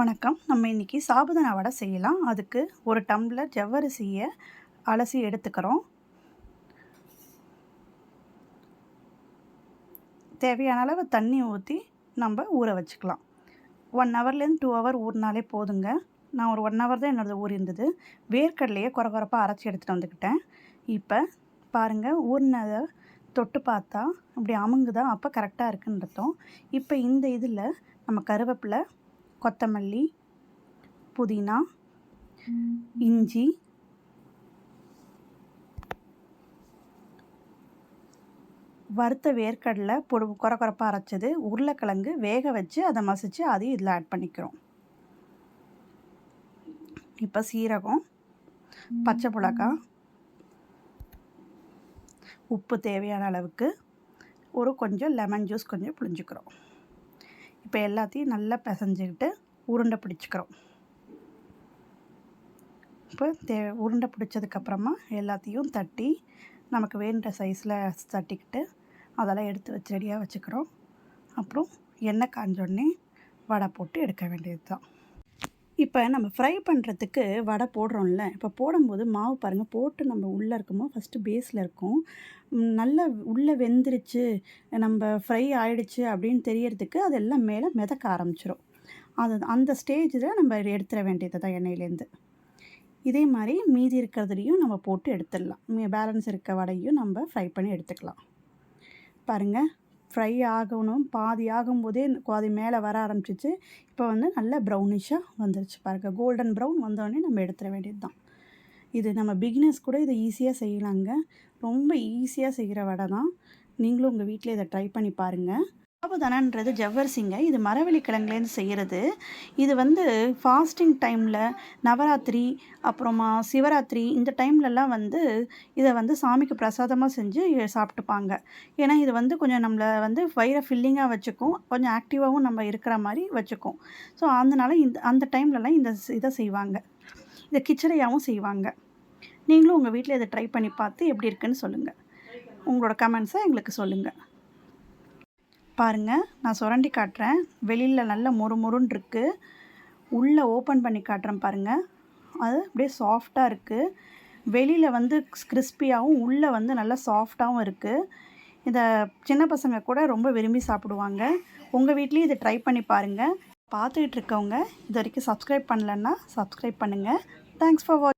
வணக்கம். நம்ம இன்றைக்கி சாபுதானா வடை செய்யலாம். அதுக்கு ஒரு டம்ளர் ஜவ்வரிசியை அலசி எடுத்துக்கிறோம். தேவையான அளவு தண்ணி ஊற்றி நம்ம ஊற வச்சுக்கலாம். ஒன் ஹவர்லேருந்து டூ ஹவர் ஊறினாலே போதுங்க. நான் ஒரு ஒன் ஹவர் தான் என்னோடது ஊறியிருந்தது வேர்க்கடலையே குறை குறைப்பாக அரைச்சி எடுத்துகிட்டு வந்துக்கிட்டேன். இப்போ பாருங்கள் ஊறினதை தொட்டு பார்த்தா அப்படி அமுங்குதா? அப்போ கரெக்டாக இருக்குன்னு அர்த்தம். இப்போ இந்த இதில் நம்ம கருவேப்பிலை கொத்தமல்லி புதினா இஞ்சி வறுத்த வேர்க்கடலை பொடு குறை குறைப்பாக அரைச்சது உருளைக்கிழங்கு வேக வச்சு அதை மசித்து அதையும் இதில் ஆட் பண்ணிக்கிறோம். இப்போ சீரகம் பச்சை மிளகாய் உப்பு தேவையான அளவுக்கு ஒரு கொஞ்சம் லெமன் ஜூஸ் கொஞ்சம் புளிஞ்சுக்கிறோம் இப்போ எல்லாத்தையும் நல்லா பிசைஞ்சிக்கிட்டு உருண்டை பிடிச்சிக்கிறோம். இப்போ தே உருண்டை பிடிச்சதுக்கப்புறமா எல்லாத்தையும் தட்டி நமக்கு வேண்ட சைஸில் தட்டிக்கிட்டு அதெல்லாம் எடுத்து வச்சு ரெடியாக வச்சுக்கிறோம். அப்புறம் எண்ணெய் காஞ்சோடனே வடை போட்டு எடுக்க வேண்டியது தான் இப்போ நம்ம ஃப்ரை பண்ணுறதுக்கு வடை போடுறோம்ல இப்போ போடும்போது மாவு பாருங்கள் போட்டு நம்ம உள்ளே இருக்குமோ ஃபஸ்ட்டு பேஸில் இருக்கும். நல்லா உள்ளே வெந்துருச்சு நம்ம ஃப்ரை ஆயிடுச்சு அப்படின்னு தெரியறதுக்கு அதெல்லாம் மேலே மிதக்க ஆரம்பிச்சிடும் அது அந்த ஸ்டேஜில் நம்ம எடுத்துட வேண்டியது தான் எண்ணெயிலேருந்து இதே மாதிரி மீதி இருக்கிறதுலையும் நம்ம போட்டு எடுத்துடலாம். பேலன்ஸ் இருக்க வடையும் நம்ம ஃப்ரை பண்ணி எடுத்துக்கலாம். பாருங்கள் ஃப்ரை ஆகணும் பாதி ஆகும்போதே அது மேலே வர ஆரம்பிச்சிச்சு. இப்போ வந்து நல்ல ப்ரௌனிஷாக வந்துருச்சு பாருங்கள் கோல்டன் ப்ரௌன் வந்தோடனே நம்ம எடுத்துட வேண்டியது தான் இது நம்ம பிகினர்ஸ் கூட இதை ஈஸியாக செய்யலாங்க. ரொம்ப ஈஸியாக செய்கிற வடை தான். நீங்களும் உங்கள் வீட்டில் இதை ட்ரை பண்ணி பாருங்கள் சாபுதானான்றது ஜவ்வரிசிங்க இது மரவள்ளி கிழங்குலேருந்து செய்கிறது. இது வந்து ஃபாஸ்டிங் டைமில் நவராத்திரி அப்புறமா சிவராத்திரி இந்த டைம்லலாம் வந்து இதை வந்து சாமிக்கு பிரசாதமாக செஞ்சு சாப்பிட்டுப்பாங்க. ஏன்னா இது வந்து கொஞ்சம் நம்மளை வந்து வயிறை ஃபில்லிங்காக வச்சுக்கும். கொஞ்சம் ஆக்டிவாகவும் நம்ம இருக்கிற மாதிரி வச்சுக்கும். ஸோ அதனால இந்த அந்த டைம்லலாம் இந்த இதை செய்வாங்க. இதை கிச்சடையாகவும் செய்வாங்க. நீங்களும் உங்கள் வீட்டில் இதை ட்ரை பண்ணி பார்த்து எப்படி இருக்குன்னு சொல்லுங்கள் உங்களோட கமெண்ட்ஸை எங்களுக்கு சொல்லுங்கள் பாருங்கள் நான் சுரண்டி காட்டுறேன். வெளியில் நல்ல மொறு மொறுன்னு இருக்குது உள்ளே ஓப்பன் பண்ணி காட்டுறேன் பாருங்கள் அது அப்படியே சாஃப்டாக இருக்குது வெளியில் வந்து கிறிஸ்பியாகவும் உள்ளே வந்து நல்லா சாஃப்டாகவும் இருக்குது இதை சின்ன பசங்க கூட ரொம்ப விரும்பி சாப்பிடுவாங்க. உங்கள் வீட்லேயும் இதை ட்ரை பண்ணி பாருங்கள் பார்த்துக்கிட்டு இருக்கவங்க இது வரைக்கும் சப்ஸ்கிரைப் பண்ணலன்னா சப்ஸ்கிரைப் பண்ணுங்கள் தேங்க்ஸ் ஃபார் வாட்ச்